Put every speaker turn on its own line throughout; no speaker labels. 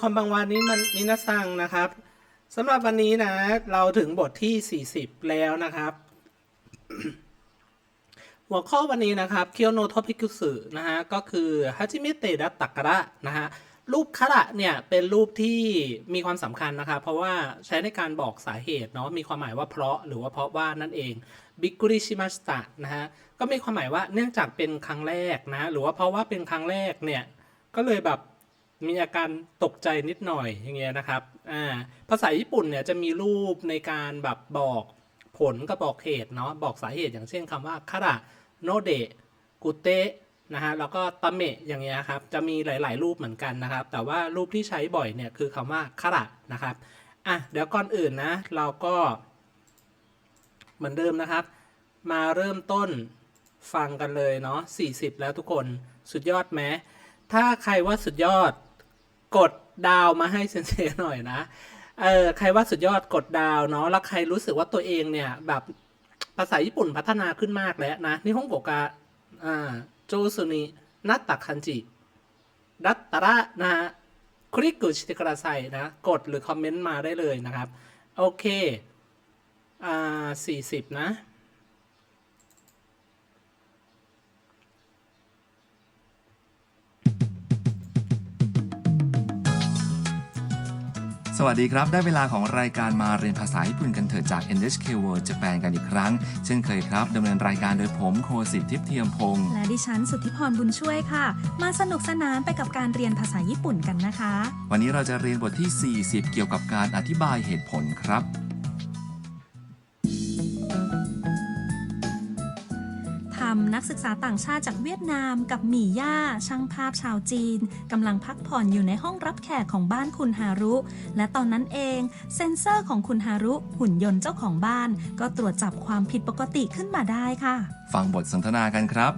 คอมบังวันนี้มันมินาซังนะครับสำหรับวันนี้นะ เราถึงบทที่ 40 แล้วนะครับ หัวข้อวันนี้นะครับเคียวโนโทพิกุสึนะฮะก็คือฮัจิเมเตดัตตะกระนะฮะรูปคระเนี่ยเป็นรูปที่มีความสำคัญนะครับเพราะว่าใช้ในการบอกสาเหตุเนาะมีความหมายว่าเพราะหรือว่าเพราะว่านั่นเองบิกุริชิมาสตะนะฮะก็มีความหมายว่าเนื่องจากเป็นครั้งแรกนะหรือว่าเพราะว่าเป็นครั้งแรกเนี่ยก็เลยแบบ มีอาการตกใจนิดหน่อยอย่างเงี้ยนะครับอ่าภาษาญี่ปุ่นเนี่ยจะมีรูปในการแบบบอกผลกับบอกเหตุเนาะบอกสาเหตุอย่างเช่นคำว่าคาระโนเดะกุเตะนะฮะแล้วก็ตะเมะอย่างเงี้ยครับจะมีหลาย ๆ รูปเหมือนกันนะครับ แต่ว่ารูปที่ใช้บ่อยเนี่ยคือคำว่าคาระนะครับอะเดี๋ยวก่อนอื่นนะ เราก็เหมือนเดิมนะครับ มาเริ่มต้นฟังกันเลยเนาะ40 แล้วทุกคนสุดยอดไหมถ้าใครว่าสุดยอด กดดาวมาให้เซนเซหน่อยนะ เออใครว่าสุดยอดกดดาวเนาะ แล้วใครรู้สึกว่าตัวเองเนี่ย แบบภาษาญี่ปุ่นพัฒนาขึ้นมากแล้วนะนี่ฮ่องกกะอ่าโจสุนินัตตะคันจิดัตตะระนะคลิกกุชิตกระไซนะ กดหรือคอมเมนต์มาได้เลยนะครับ โอเค อ่าสี่สิบนะ
สวัสดีครับ ได้เวลาของรายการมาเรียนภาษาญี่ปุ่นกันเถิดจาก NHK World Japan กันอีกครั้ง เช่นเคยครับดำเนินรายการโดยผมโคสิทธิ์ทิพย์เทียมพงศ์
และดิฉันสุทธิพรบุญช่วยค่ะ มาสนุกสนานไปกับการเรียนภาษาญี่ปุ่นกันนะคะ
วันนี้เราจะเรียนบทที่ 40 เกี่ยวกับการอธิบายเหตุผลครับำ
นักศึกษาต่างชาติจากเวียดนามกับหมี่ย่า ช่างภาพชาวจีนกำลังพักผ่อนอยู่ในห้องรับแขกของบ้านคุณฮารุ และตอนนั้นเองเซ็นเซอร์ของคุณฮารุหุ่นยนต์เจ้าของบ้าน ก็ตรวจจับความผิดปกติขึ้นมาได้ค่ะ
ฟังบทสนทนากันครับ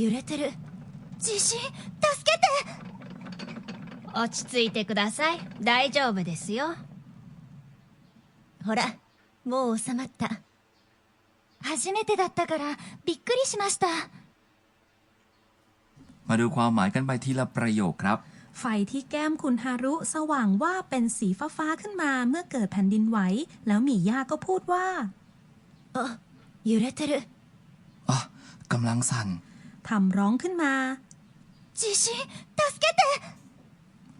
揺れてる地震助けて落ち着いてください大丈夫ですよほらもう収まった初めてだったからびっくりしました
มาดูความหมายกันไปทีละประโยคครับ
ไฟที่แก้มคุณฮารุสว่างว่าเป็นสีฟ้าๆขึ้นมาเมื่อเกิดแผ่นดินไหว แล้วหมี่ย่าก็พูดว่า
あ揺れてる
อ่ะกำลังสั่น
ทำร้องขึ้นมา
จิชิตัสเกเต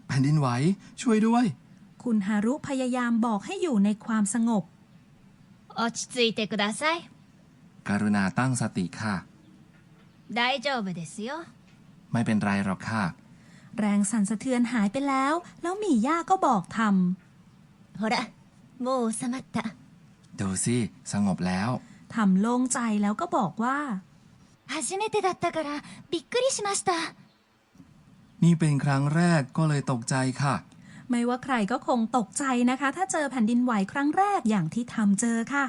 แผ่นดินไหวช่วยด้วย
คุณฮารุพยายามบอกให้อยู่ในความสงบ
โอชิซุยเตกุดาไซ
การุณาตั้งสติค่ะ
ไดโจเบเดซิโอ
ไม่เป็นไรหรอกค่ะ
แรงสั่นสะเทือนหายไปแล้ว แล้วมี่ย่าก็บอกทำ
โฮระโมซามัตตะ
ดูสิ สงบแล้ว
ทำโล่งใจแล้วก็บอกว่า
初めてだったからびっくりしました
นี่เป็นครั้งแรกก็เลยตกใจค่ะ
ไม่ว่าใครก็คงตกใจนะคะ ถ้าเจอแผ่นดินไหวครั้งแรกอย่างที่ทำเจอค่ะ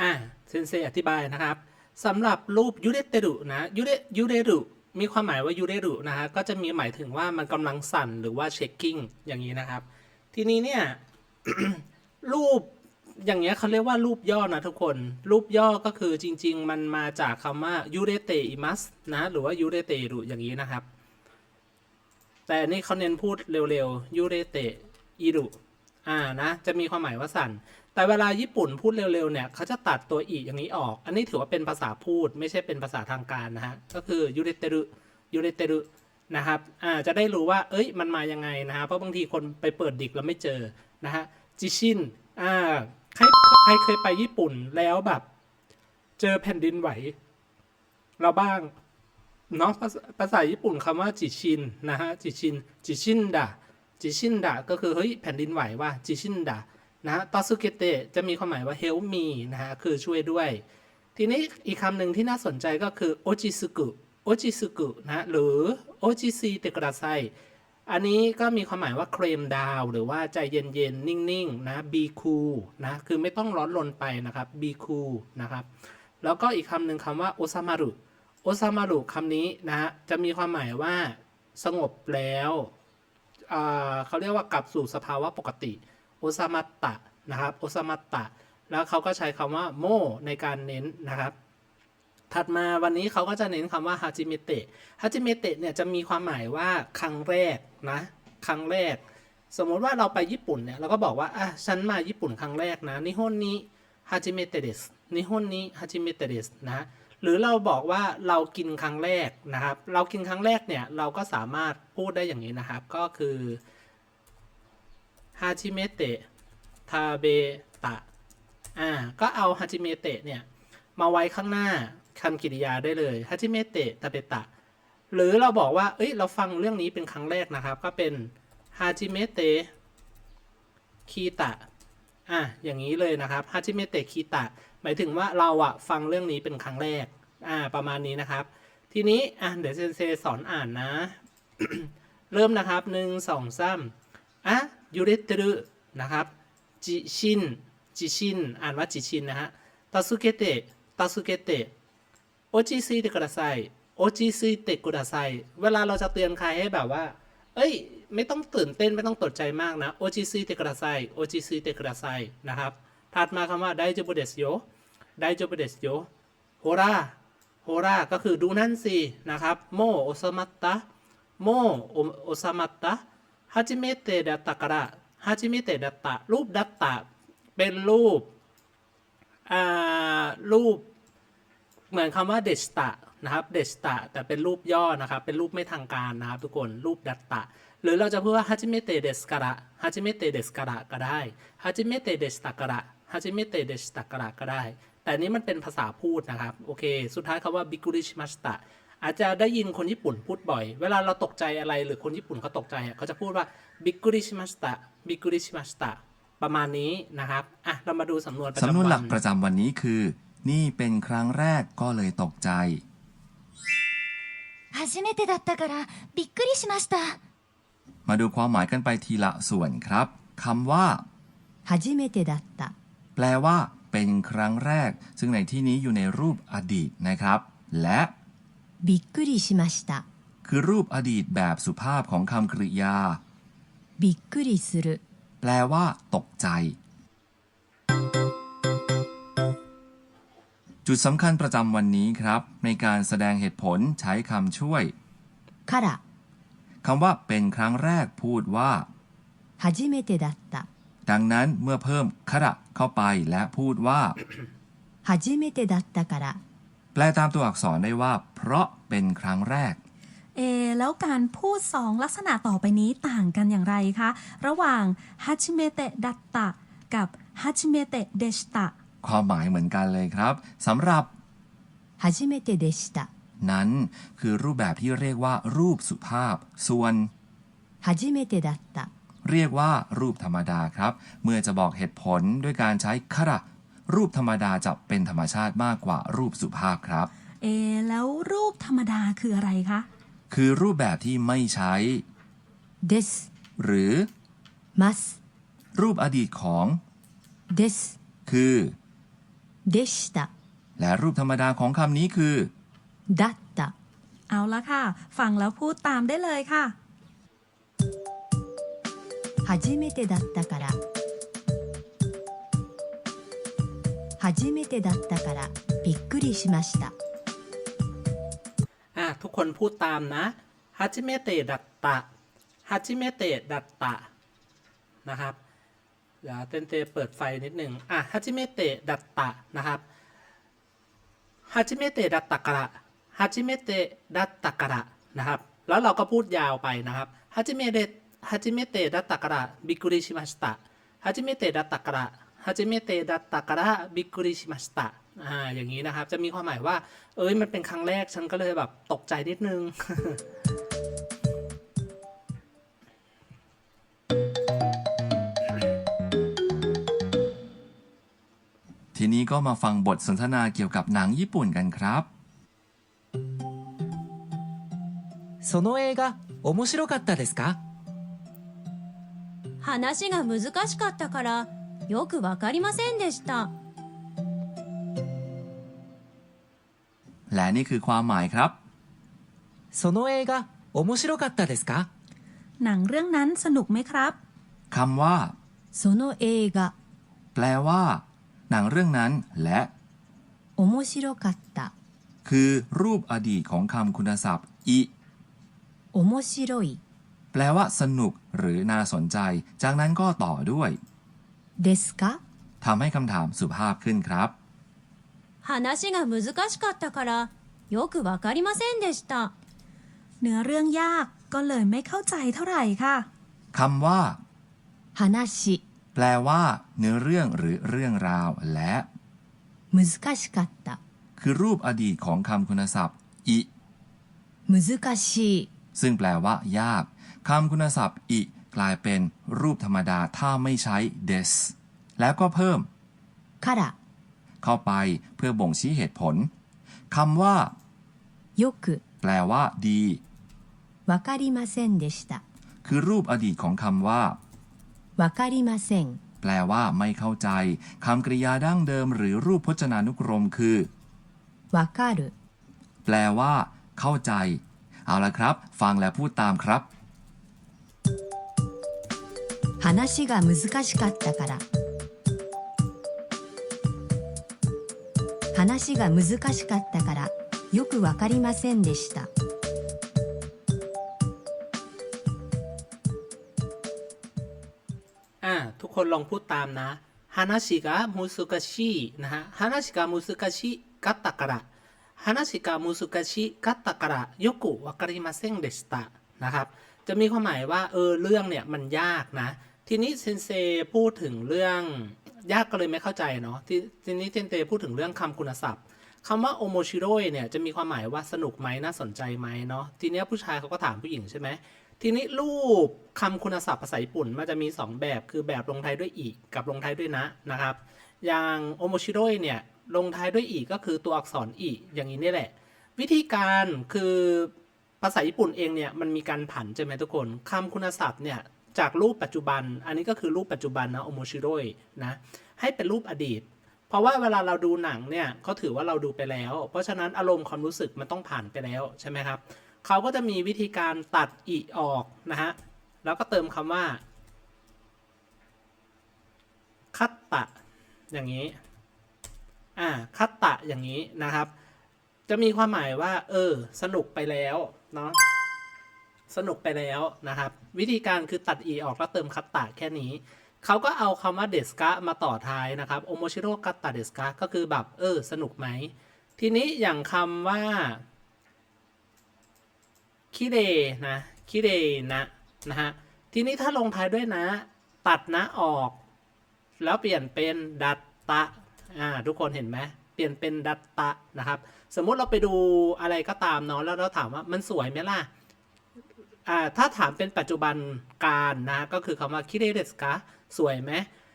อ่ะเซนเซอธิบายนะครับสำหรับรูปยูเรเตรุนะยูเรยูเรรุมีความหมายว่ายูเรรุนะฮะก็จะมีหมายถึงว่ามันกำลังสั่นหรือว่าเช็คกิ้งอย่างนี้นะครับ ทีนี้เนี่ย รูปอย่างเงี้ยเขาเรียกว่ารูปย่อนะทุกคน รูปย่อก็คือจริง ๆ มันมาจากคำว่ายูเรเตอิมัสนะ หรือว่ายูเรเตรุอย่างนี้นะครับ แต่นนี่เขาเน้นพูดเร็วๆยูเรเตอิรุอ่านะจะมีความหมายว่าสั่น แต่เวลาญี่ปุ่นพูดเร็วๆเนี่ยเขาจะตัดตัวอีอย่างนี้ออก อันนี้ถือว่าเป็นภาษาพูดไม่ใช่เป็นภาษาทางการนะฮะก็คือยูเรเตรุยูเรเตรุนะครับอ่าจะได้รู้ว่า เอ้ยมันมายังไงนะฮะเพราะบางทีคนไปเปิดดิกแล้วไม่เจอนะฮะ จิชินอ่าใครใครเคยไปญี่ปุ่นแล้วแบบ เจอแผ่นดินไหว เราบ้างเนาะภาษาภาษาญี่ปุ่นคำว่าจิชินนะฮะจิชินจิชินดะจิชินดะก็คือเฮ้ยแผ่นดินไหวว่าจิชินดะนะฮะตอสุเกเตะจะมีความหมายว่า help me นะฮะคือช่วยด้วย ทีนี้อีกคำหนึ่งที่น่าสนใจก็คือโอจิสุกุโอจิสุกุนะฮะหรือโอจิซีเตกระไซ อันนี้ก็มีความหมายว่าเครมดาวหรือว่าใจเย็นๆ นิ่งๆ นะ be cool นะ คือไม่ต้องร้อนรนไปนะครับ be cool นะครับ แล้วก็อีกคำหนึ่งคำว่าโอซามารุโอซามารุคำนี้นะจะมีความหมายว่าสงบแล้วเขาเรียกว่ากลับสู่สภาวะปกติโอซามัตตะนะครับโอซามัตตะ แล้วเขาก็ใช้คำว่าโมในการเน้นนะครับ ถัดมาวันนี้เขาก็จะเน้นคำว่าฮาจิเมเตะฮาจิเมเตะเนี่ยจะมีความหมายว่าครั้งแรกนะครั้งแรก สมมติว่าเราไปญี่ปุ่นเนี่ยเราก็บอกว่าอะฉันมาญี่ปุ่นครั้งแรกนะนิฮอนนี้ฮาจิเมเตะเดสนิฮอนนี้ฮาจิเมเตะเดสนะหรือเราบอกว่าเรากินครั้งแรกนะครับ เรากินครั้งแรกเนี่ยเราก็สามารถพูดได้อย่างนี้นะครับ ก็คือฮาจิเมเตะทาเบตะอ่าก็เอาฮาจิเมเตะเนี่ยมาไว้ข้างหน้า คำกิริยาได้เลยฮาจิเมเตะตาเบตะ หรือเราบอกว่า เอ้ย เราฟังเรื่องนี้เป็นครั้งแรกนะครับ ก็เป็นฮาจิเมเตะคีตะ อะ อย่างนี้เลยนะครับฮาจิเมเตะคีตะ หมายถึงว่าเราอะฟังเรื่องนี้เป็นครั้งแรก อ่า ประมาณนี้นะครับ ทีนี้ อะ เดี๋ยวเซนเซสอนอ่านนะ เริ่มนะครับหนึ่งสองสามอะยูเรตรุนะครับจิชินจิชิน อ่านว่าจิชินนะฮะตาสุเกเตะตาสุเกเตะ โอจีซีเตกุระไซโอจีซีเตกุระไซเวลาเราจะเตือนใครให้แบบว่า เอ้ย ไม่ต้องตื่นเต้นไม่ต้องตกใจมากนะโอจีซีเตกุระไซโอจีซีเตกุระไซนะครับ ถัดมาคำว่าไดจูบเดสโยไดจูบเดสโยโฮราโฮราก็คือดูนั่นสินะครับโมโอซามัตตะโมโอซามัตตะฮาจิเมเตดัตตะกระฮาจิเมเตดัตตะรูปดัตตะเป็นรูปอ่ารูป เหมือนคำว่าเดสตะนะครับเดสตะแต่เป็นรูปย่อนะครับ เป็นรูปไม่ทางการนะครับ ทุกคนรูปดัตตะ หรือเราจะพูดว่าฮัจิเมเตเดสการะฮัจิเมเตเดสการะก็ได้ฮัจิเมเตเดสตะการะฮัจิเมเตเดสตะการะก็ได้ แต่นี้มันเป็นภาษาพูดนะครับ โอเค สุดท้ายคำว่าบิกุริชิมัสตะอาจจะได้ยินคนญี่ปุ่นพูดบ่อย เวลาเราตกใจอะไรหรือคนญี่ปุ่นเขาตกใจเขาจะพูดว่าบิกุริชิมัสตะบิกุริชิมัสตะประมาณนี้นะครับอะเรามาดูสำนวนประจำ
สำนวนหลักประจำวันนี้คือ นี่เป็นครั้งแรกก็เลยตกใจ
初めてだったからびっくりしました
มาดูความหมายกันไปทีละส่วนครับคำว่า
初めてだった
แปลว่า เป็นครั้งแรก ซึ่งในที่นี้อยู่ในรูปอดีตนะครับ และ
びっくりしました
คือรูปอดีตแบบสุภาพของคำกริยา
びっくりする
แปลว่า ตกใจ จุดสำคัญประจำวันนี้ครับ ในการแสดงเหตุผลใช้คำช่วย
から
คำว่าเป็นครั้งแรกพูดว่า
初めてだった
ดังนั้นเมื่อเพิ่มคระเข้าไปและพูดว่า
初めてだったから
แปลตามตัวอักษรได้ว่า เพราะเป็นครั้งแรก
เอ แล้วการพูดสองลักษณะต่อไปนี้ต่างกันอย่างไรคะ ระหว่างฮัจิเมเตะดัตตะกับฮัจิเมเตะเดชตะ
ความหมายเหมือนกันเลยครับสำหรับ
初めてでした
นั้นคือรูปแบบที่เรียกว่า รูปสุภาพ ส่วน
初めてだった
เรียกว่ารูปธรรมดาครับ เมื่อจะบอกเหตุผลด้วยการใช้คระรูปธรรมดาจะเป็นธรรมชาติมากกว่ารูปสุภาพครับ
เอ แล้วรูปธรรมดาคืออะไรคะ
คือรูปแบบที่ไม่ใช้
です
หรือ
ます
รูปอดีตของ
です
คือ
でした
และรูปธรรมดาของคำนี้คือ
だった
เอาละค่ะ ฟังแล้วพูดตามได้เลยค่ะ
初めてだったから初めてだったからびっくりしました
อ่ะทุกคนพูดตามนะฮัจิเมเตะดัตตะฮัจิเมเตะดัตตะนะครับ เดี๋ยวเต้นเตเปิดไฟนิดหนึ่งอะฮัจิเมเตะดัตตะนะครับฮัจิเมเตะดัตตะกระฮัจิเมเตะดัตตะกระนะครับ แล้วเราก็พูดยาวไปนะครับฮัจิเมเตะฮัจิเมเตะดัตตะกระบิกุริชิมาสตะฮัจิเมเตะดัตตะกระฮัจิเมเตะดัตตะกระบิกุริชิมาสตะอ่าอย่างนี้นะครับ จะมีความหมายว่า เอ้ยมันเป็นครั้งแรกฉันก็เลยแบบตกใจนิดนึง
ทีนี้ก็มาฟังบทสนทนาเกี่ยวกับหนังญี่ปุ่นกันครับ
その映画面白かったですか
話が難しかったからよくわかりませんでした
และนี่คือความหมายครับ
その映画面白かったですか
หนังเรื่องนั้นสนุกไหมครับ
คำว่า
その映画
แปลว่า หนังเรื่องนั้น และ
面白かった
คือรูปอดีตของคำคุณศัพท์อิ
面白い
แปลว่า สนุก หรือน่าสนใจ จากนั้นก็ต่อด้วย
ですか
ทำให้คำถามสุภาพขึ้นครับ
話が難しかったからよくわかりませんでした。
เนื้อเรื่องยากก็เลยไม่เข้าใจเท่าไหร่ค่ะ
คำว่า
話
แปลว่า เนื้อเรื่องหรือเรื่องราว และ
難しかった
คือรูปอดีตของคำคุณศัพท์อิ
難しい
ซึ่งแปลว่า ยากคำคุณศัพท์อิกลายเป็นรูปธรรมดาถ้าไม่ใช้ des แล้วก็เพิ่ม
から
เข้าไปเพื่อบ่งชี้เหตุผลคำว่า
よく
แปลว่า ดี
わかりませんでした
คือรูปอดีตของคำว่า
わかりません
แปลว่า ไม่เข้าใจคำกริยาดั้งเดิมหรือรูปพจนานุกรมคือ
わかる
แปลว่า เข้าใจ เอาละครับ ฟังและพูดตามครับ
話が難しかったから話が難しかったからよくわかりませんでした
คนลองพูดตามนะฮานาชิกะมุสุกะชินะฮะฮานาชิกะมุสุกะชิกัตตะกะระฮานาชิกะมุสุกะชิกัตตะกะระยกุวาการิมาเซงเดสตะนะครับจะมีความหมายว่าเออเรื่องเนี่ยมันยากนะ ทีนี้เซนเซพูดถึงเรื่องยากก็เลยไม่เข้าใจเนาะทีทีนี้เซนเซพูดถึงเรื่องคำคุณศัพท์คำว่าโอโมชิโรยเนี่ยจะมีความหมายว่าสนุกไหมน่าสนใจไหมเนาะทีนี้ผู้ชายเขาก็ถามผู้หญิงใช่ไหม ทีนี้รูปคำคุณศัพท์ภาษาญี่ปุ่นมันจะมี 2 แบบคือแบบลงท้ายด้วยอีกกับลงท้ายด้วยนะนะครับ อย่างโอโมชิโรยเนี่ยลงท้ายด้วยอีกก็คือตัวอักษรอีอย่างนี้นี่แหละ วิธีการคือภาษาญี่ปุ่นเองเนี่ยมันมีการผันใช่ไหมทุกคนคำคุณศัพท์เนี่ยจากรูปปัจจุบัน อันนี้ก็คือรูปปัจจุบันนะโอโมชิโรยนะให้เป็นรูปอดีต เพราะว่าเวลาเราดูหนังเนี่ยเขาถือว่าเราดูไปแล้ว เพราะฉะนั้นอารมณ์ความรู้สึกมันต้องผ่านไปแล้วใช่ไหมครับ เขาก็จะมีวิธีการตัดอีออกนะฮะ แล้วก็เติมคำว่า คัตตะ อย่างนี้ อ่า คัตตะอย่างนี้นะครับ จะมีความหมายว่า เออ สนุกไปแล้วเนาะ สนุกไปแล้วนะครับ วิธีการคือตัดอีออกแล้วเติมคัตตะแค่นี้เขาก็เอาคำว่าเดสกะมาต่อท้ายนะครับโอโมชิโรคัตตะเดสกะก็คือแบบ เออ สนุกไหม ทีนี้อย่างคำว่า คิเรนะคิเรนะนะฮะทีนี้ถ้าลงท้ายด้วยนะ ตัดนะออก แล้วเปลี่ยนเป็นดัตตะอ่าทุกคนเห็นไหมเปลี่ยนเป็นดัตตะนะครับ สมมุติเราไปดูอะไรก็ตามเนาะแล้วเราถามว่ามันสวยไหมล่ะอ่าถ้าถามเป็นปัจจุบันการนะก็คือคำว่าคิเรเดสกะสวยไหม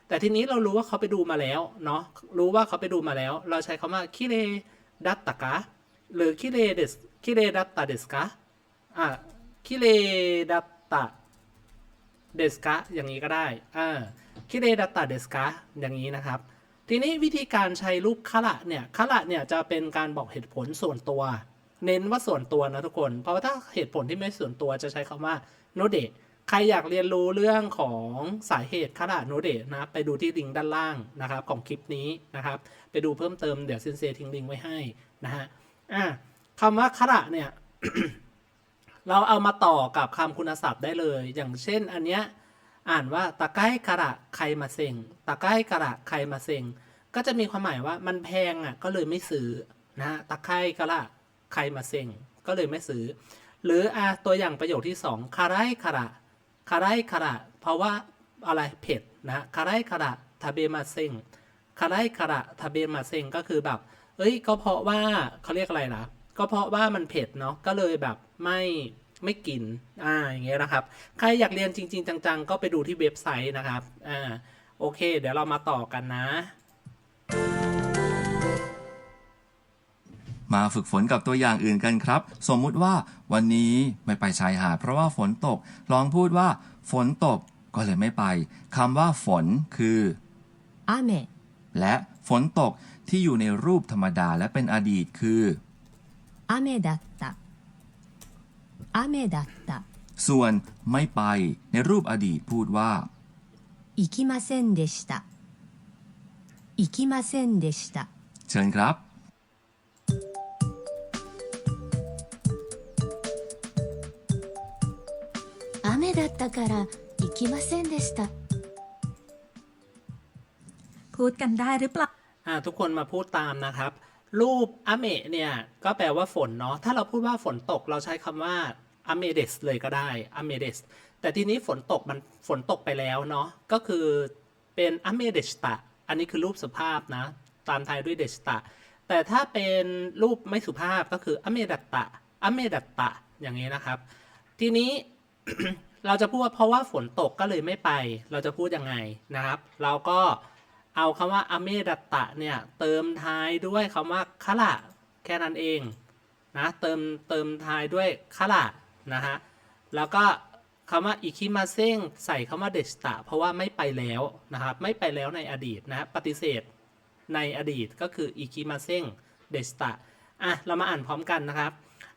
แต่ทีนี้เรารู้ว่าเขาไปดูมาแล้วเนาะรู้ว่าเขาไปดูมาแล้ว เราใช้คำว่าคิเรดัตตะกะหรือคิเรเดสคิเรดัตตะเดสกะ อะคิเรดัตตะเดสกะอย่างนี้ก็ได้อ่าคิเรดัตตะเดสกะอย่างนี้นะครับ ทีนี้วิธีการใช้รูปคาระเนี่ยคาระเนี่ยจะเป็นการบอกเหตุผลส่วนตัว เน้นว่าส่วนตัวนะทุกคน เพราะว่าถ้าเหตุผลที่ไม่ส่วนตัวจะใช้คำว่าโนเดะใครอยากเรียนรู้เรื่องของสาเหตุคาระโนเดะนะไปดูที่ลิงก์ด้านล่างนะครับของคลิปนี้นะครับ ไปดูเพิ่มเติมเดี๋ยวเซนเซทิ้งลิงก์ไว้ให้นะฮะอะคำว่าคาระเนี่ย เราเอามาต่อกับคำคุณศัพท์ได้เลย อย่างเช่นอันเนี้ยอ่านว่าตะไคร้กระใครมาเซ็งตะไคร้กระใครมาเซ็งก็จะมีความหมายว่ามันแพงอะก็เลยไม่ซื้อนะตะไคร้กระใครมาเซ็งก็เลยไม่ซื้อ หรืออะตัวอย่างประโยคที่สองคาไรคาระคาไรคาระเพราะว่าอะไรเผ็ดนะฮะคาไรคาระทาเบมาเซ็งคาไรคาระทาเบมาเซ็งก็คือแบบ เอ้ยก็เพราะว่าเขาเรียกอะไรล่ะ ก็เพราะว่ามันเผ็ดเนาะก็เลยแบบไม่ไม่กินอ่าอย่างเงี้ยนะครับ ใครอยากเรียนจริง ๆ จัง ๆ ก็ไปดูที่เว็บไซต์นะครับอ่าโอเค เดี๋ยวเรามาต่อกันนะ
มาฝึกฝนกับตัวอย่างอื่นกันครับ สมมุติว่าวันนี้ไม่ไปชายหาดเพราะว่าฝนตก ลองพูดว่า ฝนตกก็เลยไม่ไปคำว่าฝนคือ
雨
และฝนตกที่อยู่ในรูปธรรมดาและเป็นอดีตคือ
降
雨だった雨だった
ส่วนไม่ไปในรูปอดีตพูดว่า
行きませんでした行きませんでした
เชิญครับ
雨だったから行きませんでした
พูดกันได้หรือเปล่า
อ่าทุกคนมาพูดตามนะครับ รูปอเมะเนี่ย ก็แปลว่าฝนเนาะ ถ้าเราพูดว่าฝนตกเราใช้คำว่าอเมเดสเลยก็ได้อเมเดสแต่ทีนี้ฝนตกมันฝนตกไปแล้วเนาะ ก็คือเป็นอเมเดสตะ อันนี้คือรูปสุภาพนะ ตามไทยด้วยเดสตะ แต่ถ้าเป็นรูปไม่สุภาพก็คืออเมดัตตะอเมดัตตะ อย่างนี้นะครับ ทีนี้เราจะพูดว่าเพราะว่าฝนตกก็เลยไม่ไป เราจะพูดยังไงนะครับ เราก็ เอาคำว่าอเมดัตตะเนี่ยเติมท้ายด้วยคำว่าคะละแค่นั้นเองนะเติมเติมท้ายด้วยคะละนะฮะแล้วก็คำว่าอิคิมาเซ้งใส่คำว่าเดสตะ เพราะว่าไม่ไปแล้วนะครับไม่ไปแล้วในอดีตนะปฏิเสธในอดีตก็คืออิคิมาเซ้งเดสตะอะเรามาอ่านพร้อมกันนะครับ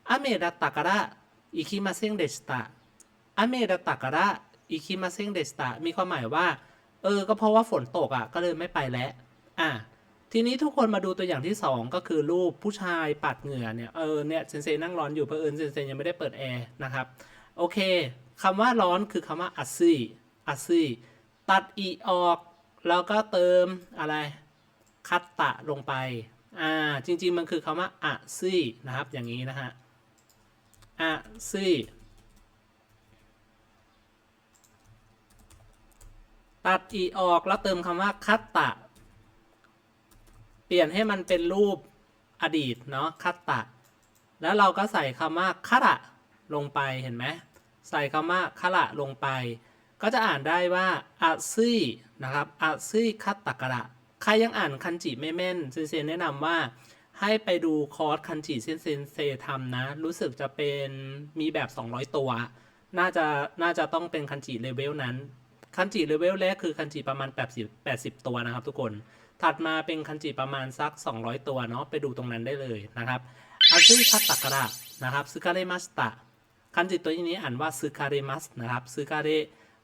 อเมดัตตะกระอิคิมาเซ้งเดสตะอเมดะตะกระอิคิมาเซ็งเดสตะมีความหมายว่า เออ ก็เพราะว่าฝนตกอะ ก็เลยไม่ไปแล้ว อะ ทีนี้ทุกคนมาดูตัวอย่างที่สองก็คือรูปผู้ชายปัดเหงื่อเนี่ย เออ เนี่ยเซนเซนั่งร้อนอยู่เพอเอิญเซนเซยังไม่ได้เปิดแอร์นะครับ โอเคคำว่าร้อนคือคำว่าอัซซี่อัซซี่ตัดอีออก แล้วก็เติมอะไร คัตตะลงไป อ่า จริง ๆ มันคือคำว่าอัซี่นะครับ อย่างนี้นะฮะอัซี่ ตัดอีออกแล้วเติมคำว่าคัตตะ เปลี่ยนให้มันเป็นรูปอดีตเนาะคัตตะ แล้วเราก็ใส่คำว่าคาระลงไปเห็นไหมใส่คำว่าคาระลงไป ก็จะอ่านได้ว่าอาซี่นะครับอาซี่คัตตะกะระ ใครยังอ่านคันจิไม่แม่นเซนเซนแนะนำว่าให้ไปดูคอร์สคันจิเซนเซนเซทำนะ รู้สึกจะเป็นมีแบบ 200 ตัว น่าจะน่าจะต้องเป็นคันจิเลเวลนั้น คันจิเลเวลแรกคือคันจิประมาณ 80 80 ตัวนะครับ ทุกคน ถัดมาเป็นคันจิประมาณสัก 200 ตัวเนาะ ไปดูตรงนั้นได้เลยนะครับอาซึคัตตะกระนะครับซึคาเรมัสตะ คันจิตัวนี้อ่านว่าซึคาเรมัสนะครับซึคาเร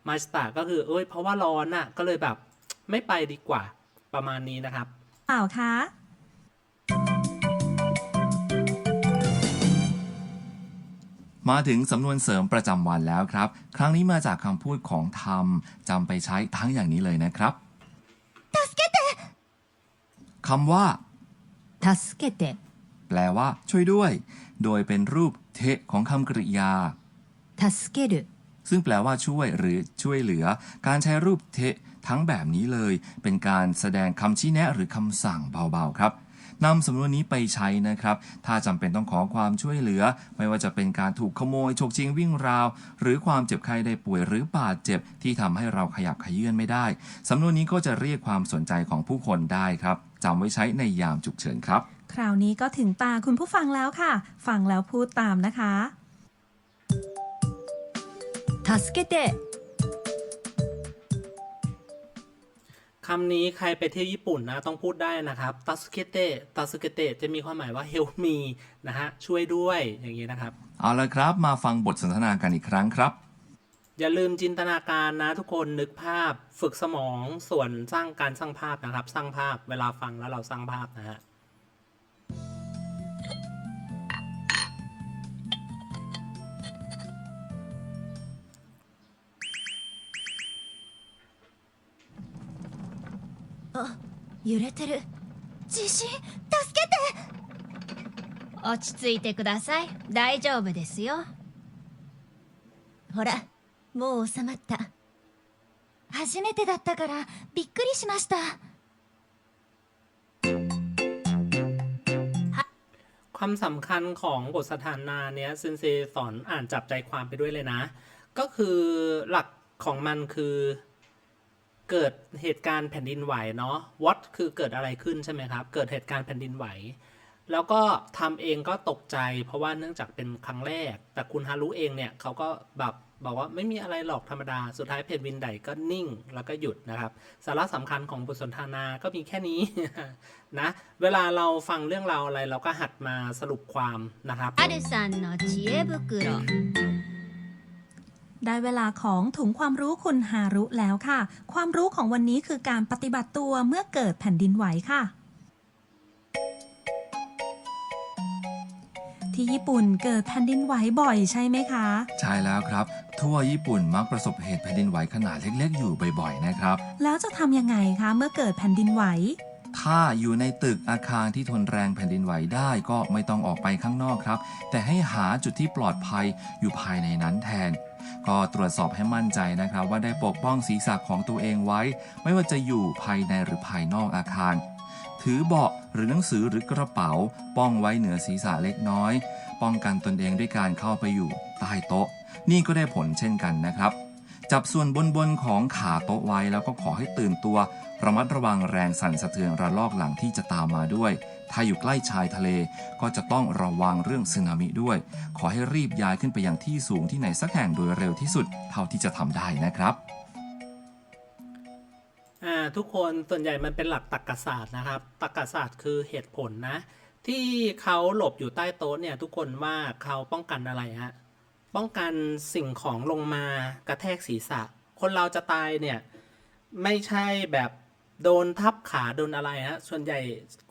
มัสตะก็คือเอ้ยเพราะว่าร้อนน่ะก็เลยแบบไม่ไปดีกว่าประมาณนี้นะครับ
เปล่าคะ
มาถึงสำนวนเสริมประจำวันแล้วครับ ครั้งนี้มาจากคำพูดของธรรมจำไปใช้ทั้งอย่างนี้เลยนะครับคำว่าแปลว่า ช่วยด้วย โดยเป็นรูปเทของคำกริยาซึ่งแปลว่าช่วยหรือช่วยเหลือ การใช้รูปเททั้งแบบนี้เลย เป็นการแสดงคำชี้แนะหรือคำสั่งเบาๆครับ นำสำนวนนี้ไปใช้นะครับ ถ้าจำเป็นต้องขอความช่วยเหลือ ไม่ว่าจะเป็นการถูกขโมยฉกชิงวิ่งราว หรือความเจ็บไข้ได้ป่วยหรือบาดเจ็บที่ทำให้เราขยับขยื่นไม่ได้สำนวนนี้ก็จะเรียกความสนใจของผู้คนได้ครับจำไว้ใช้ในยามฉุกเฉินครับ
คราวนี้ก็ถึงตาคุณผู้ฟังแล้วค่ะ ฟังแล้วพูดตามนะคะ
助けて
คำนี้ใครไปเที่ยวญี่ปุ่นนะต้องพูดได้นะครับตัสเกเตะตัสเกเตะจะมีความหมายว่า help me นะฮะช่วยด้วยอย่างนี้นะครับ
เอาละครับ มาฟังบทสนทนากันอีกครั้งครับ
อย่าลืมจินตนาการนะทุกคนนึกภาพฝึกสมองส่วนสร้างการสร้างภาพนะครับ สร้างภาพเวลาฟังแล้วเราสร้างภาพนะฮะ
揺れてる地震助けて落ち着いてください大丈夫ですよほらもう収まった初めてだったからびっくりしました
ความสำคัญของบทสถานาเนี้ยเซนเซสอนอ่านจับใจความไปด้วยเลยนะ ก็คือหลักของมันคือ เกิดเหตุการณ์แผ่นดินไหวเนาะวัดคือเกิดอะไรขึ้นใช่ไหมครับ เกิดเหตุการณ์แผ่นดินไหว แล้วก็ทำเองก็ตกใจ เพราะว่าเนื่องจากเป็นครั้งแรก แต่คุณฮารุเองเนี่ยเขาก็แบบบอกว่าไม่มีอะไรหรอกธรรมดา สุดท้ายเพนวินไดก็นิ่งแล้วก็หยุดนะครับ สาระสำคัญของบทสนทนาก็มีแค่นี้นะ เวลาเราฟังเรื่องราวอะไรเราก็หัดมาสรุปความนะครับ
ได้เวลาของถุงความรู้คุณฮารุแล้วค่ะ ความรู้ของวันนี้คือการปฏิบัติตัวเมื่อเกิดแผ่นดินไหวค่ะ ที่ญี่ปุ่นเกิดแผ่นดินไหวบ่อยใช่ไหมคะ
ใช่แล้วครับ ทั่วญี่ปุ่นมักประสบเหตุแผ่นดินไหวขนาดเล็ก ๆ อยู่บ่อยๆนะครับ
แล้วจะทำยังไงคะเมื่อเกิดแผ่นดินไหว
ถ้าอยู่ในตึกอาคารที่ทนแรงแผ่นดินไหวได้ก็ไม่ต้องออกไปข้างนอกครับ แต่ให้หาจุดที่ปลอดภัยอยู่ภายในนั้นแทน ก็ตรวจสอบให้มั่นใจนะครับ ว่าได้ปกป้องศีรษะของตัวเองไว้ ไม่ว่าจะอยู่ภายในหรือภายนอกอาคาร ถือเบาะหรือหนังสือหรือกระเป๋า ป้องไว้เหนือศีรษะเล็กน้อย ป้องกันตนเองด้วยการเข้าไปอยู่ใต้โต๊ะ นี่ก็ได้ผลเช่นกันนะครับจับส่วนบนบนๆของขาโต๊ะไว้แล้วก็ขอให้ตื่นตัว ระมัดระวังแรงสั่นสะเทือนระลอกหลังที่จะตามมาด้วย ถ้าอยู่ใกล้ชายทะเลก็จะต้องระวังเรื่องสึนามิด้วย ขอให้รีบย้ายขึ้นไปยังที่สูงที่ไหนสักแห่งโดยเร็วที่สุด เท่าที่จะทำได้นะครับ
ทุกคนส่วนใหญ่มันเป็นหลักตรรกศาสตร์นะครับตรรกศาสตร์คือเหตุผลนะ ที่เขาหลบอยู่ใต้โต๊ะเนี่ยทุกคนว่าเขาป้องกันอะไรฮะป้องกันสิ่งของลงมากระแทกศีรษะ คนเราจะตายเนี่ยไม่ใช่แบบ โดนทับขาโดนอะไรฮะส่วนใหญ่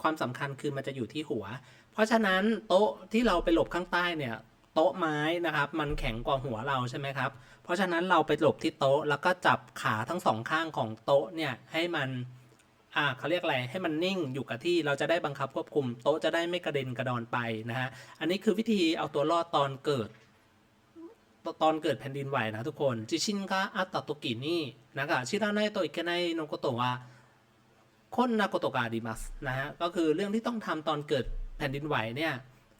ความสำคัญคือมันจะอยู่ที่หัว เพราะฉะนั้นโต๊ะที่เราไปหลบข้างใต้เนี่ยโต๊ะไม้นะครับมันแข็งกว่าหัวเราใช่ไหมครับเพราะฉะนั้นเราไปหลบที่โต๊ะแล้วก็จับขาทั้งสองข้างของโต๊ะเนี่ยให้มันอ่าเขาเรียกอะไรให้มันนิ่งอยู่กับที่เราจะได้บังคับควบคุมโต๊ะจะได้ไม่กระเด็นกระดอนไปนะฮะอันนี้คือวิธีเอาตัวรอดตอนเกิด ตอนเกิดแผ่นดินไหวนะทุกคนจิชินกะอัตตโตกินี่นะคะชิราไนโตอิเกไนโนโกโตะ คนนาโกโตกาดิมัสนะฮะก็คือเรื่องที่ต้องทำตอนเกิดแผ่นดินไหวเนี่ย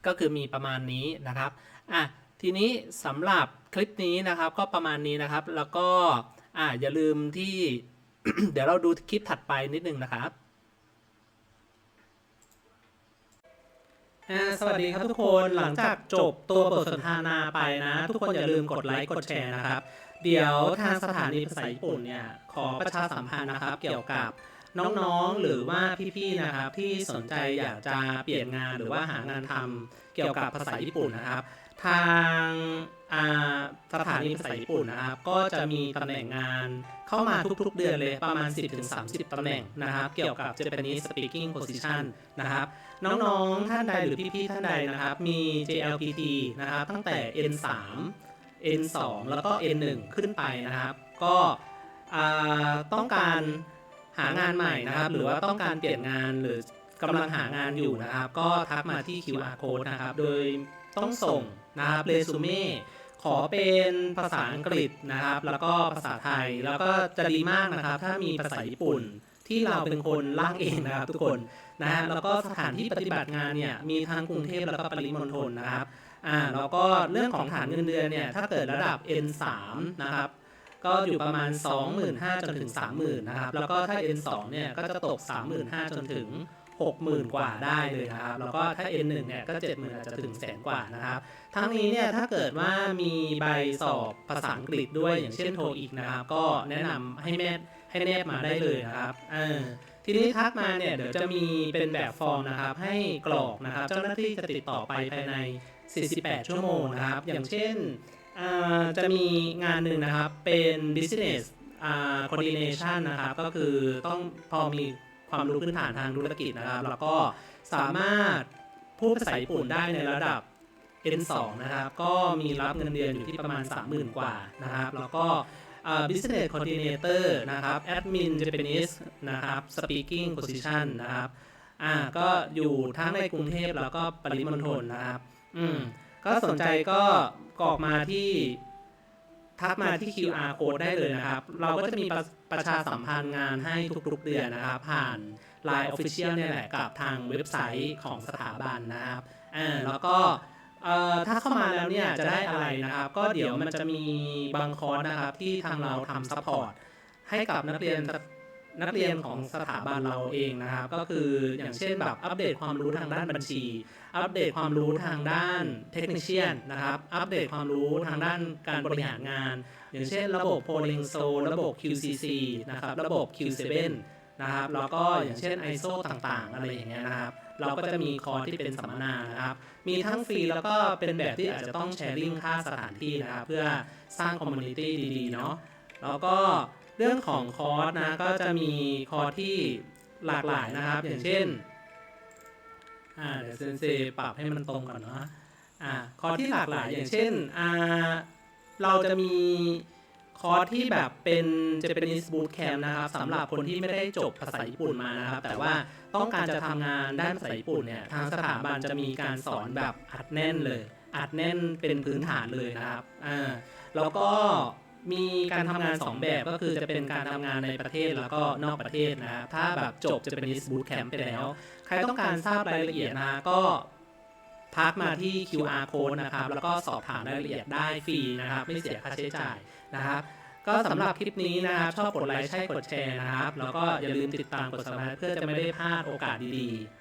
ก็คือมีประมาณนี้นะครับอะทีนี้สำหรับคลิปนี้นะครับก็ประมาณนี้นะครับ แล้วก็อะอย่าลืมที่ เดี๋ยวเราดูคลิปถัดไปนิดนึงนะครับอ่าสวัสดีครับทุกคนหลังจากจบตัวบทสนทนาไปนะ ทุกคนอย่าลืมกดไลค์กดแชร์นะครับ เดี๋ยวทางสถานีภาษาญี่ปุ่นเนี่ยขอประชาสัมพันธ์นะครับ เกี่ยวกับ น้องๆ หรือว่าพี่ๆ นะครับ ที่สนใจอยากจะเปลี่ยนงานหรือว่าหางานทำเกี่ยวกับภาษาญี่ปุ่นนะครับ ทางาสถานีภาษาญี่ปุ่นนะครับ ก็จะมีตำแหน่งงานเข้ามาทุกๆ เดือนเลยประมาณ 10-30 ตำแหน่งนะครับ เกี่ยวกับ Japanese speaking position นะครับ น้องๆ ท่านใดหรือพี่ๆ ท่านใดนะครับ มี JLPT นะครับ ตั้งแต่ N3 N2 แล้วก็ N1 ขึ้นไปนะครับ ก็ต้องการ หางานใหม่นะครับ หรือว่าต้องการเปลี่ยนงานหรือกำลังหางานอยู่นะครับ ก็ทักมาที่ QR code นะครับ โดยต้องส่งนะครับเรซูเม่ขอเป็นภาษาอังกฤษนะครับ แล้วก็ภาษาไทยแล้วก็จะดีมากนะครับ ถ้ามีภาษาญี่ปุ่นที่เราเป็นคนร่างเองนะครับทุกคนนะฮะแล้วก็สถานที่ปฏิบัติงานเนี่ยมีทั้งกรุงเทพแล้วก็ปริมณฑลนะครับอ่าแล้วก็เรื่องของฐานเงินเดือนเนี่ยถ้าเกิดระดับ N3 นะครับ ก็อยู่ประมาณ 25,000จนถึง 30,000นะครับ แล้วก็ถ้า N2 เนี่ยก็จะตก 35,000จนถึง 60,000 กว่าได้เลยนะครับ แล้วก็ถ้า N1 เนี่ยก็ 70,000อาจจะถึงแสนกว่านะครับ ทั้งนี้เนี่ยถ้าเกิดว่ามีใบสอบภาษาอังกฤษด้วยอย่างเช่นโทอีกนะครับ ก็แนะนำให้แม่ให้แนบมาได้เลยนะครับเออทีนี้ทักมาเนี่ยเดี๋ยวจะมีเป็นแบบฟอร์มนะครับ ให้กรอกนะครับ เจ้าหน้าที่จะติดต่อไปภายใน 48 ชั่วโมงนะครับ อย่างเช่น จะมีงานหนึ่งนะครับเป็น business coordination นะครับ ก็คือต้องพอมีความรู้พื้นฐานทางธุรกิจนะครับ แล้วก็สามารถพูดภาษาญี่ปุ่นได้ในระดับ N2 นะครับ ก็มีรับเงินเดือนอยู่ที่ประมาณ 30,000 กว่านะครับ แล้วก็ business coordinator นะครับ admin Japanese นะครับ speaking position นะครับอ่าก็อยู่ทั้งในกรุงเทพแล้วก็ปริมณฑลนะครับ อืมก็สนใจก็ กรอกมาที่ทักมาที่ QR code ได้เลยนะครับ เราก็จะมีประประชาสัมพันธ์งานให้ทุกๆเดือนนะครับ ผ่าน Line Official เนี่ยแหละกับทางเว็บไซต์ของสถาบันนะครับอ่าแล้วก็ถ้าเข้ามาแล้วเนี่ยจะได้อะไรนะครับ ก็เดี๋ยวมันจะมีบางคอร์สนะครับที่ทางเราทำซัพพอร์ตให้กับนักเรียน นักเรียนของสถาบันเราเองนะครับ ก็คืออย่างเช่นแบบอัปเดตความรู้ทางด้านบัญชี อัปเดตความรู้ทางด้านเทคนิชเชียนนะครับ อัปเดตความรู้ทางด้านการบริหารงาน อย่างเช่นระบบ Polling s o ระบบ QCC นะครับ ระบบ Q7 นะครับ แล้วก็อย่างเช่น ISO ต่างๆ อะไรอย่างเงี้ยนะครับ เราก็จะมีคอร์สที่เป็นสัมมนานะครับ มีทั้งฟรีแล้วก็เป็นแบบที่อาจจะต้องแชร์ลิงค่าสถานที่นะครับ เพื่อสร้างคอมมูนิตี้ดีๆ เนาะแล้วก็ เรื่องของคอร์สนะก็จะมีคอร์สที่หลากหลายนะครับ อย่างเช่นอ่าเดี๋ยวเซนเซปรับให้มันตรงก่อนเนาะอ่าคอร์สที่หลากหลายอย่างเช่นอ่าเราจะมีคอร์สที่แบบเป็น Japanese Bootcamp นะครับสำหรับคนที่ไม่ได้จบภาษาญี่ปุ่นมานะครับ แต่ว่าต้องการจะทำงานด้านภาษาญี่ปุ่นเนี่ยทางสถาบันจะมีการสอนแบบอัดแน่นเลย อัดแน่นเป็นพื้นฐานเลยนะครับอ่าแล้วก็ มีการทำงาน 2 แบบก็คือจะเป็นการทำงานในประเทศแล้วก็นอกประเทศนะครับถ้าแบบจบ Japanese Bootcamp ไปแล้ว ใครต้องการทราบรายละเอียดนะก็ทักมาที่ QR code นะครับ แล้วก็สอบถามรายละเอียดได้ฟรีนะครับ ไม่เสียค่าใช้จ่ายนะครับ ก็สำหรับคลิปนี้นะครับ ชอบกดไลค์ใช่กดแชร์นะครับ แล้วก็อย่าลืมติดตามกด subscribe เพื่อจะไม่ได้พลาดโอกาสดีๆ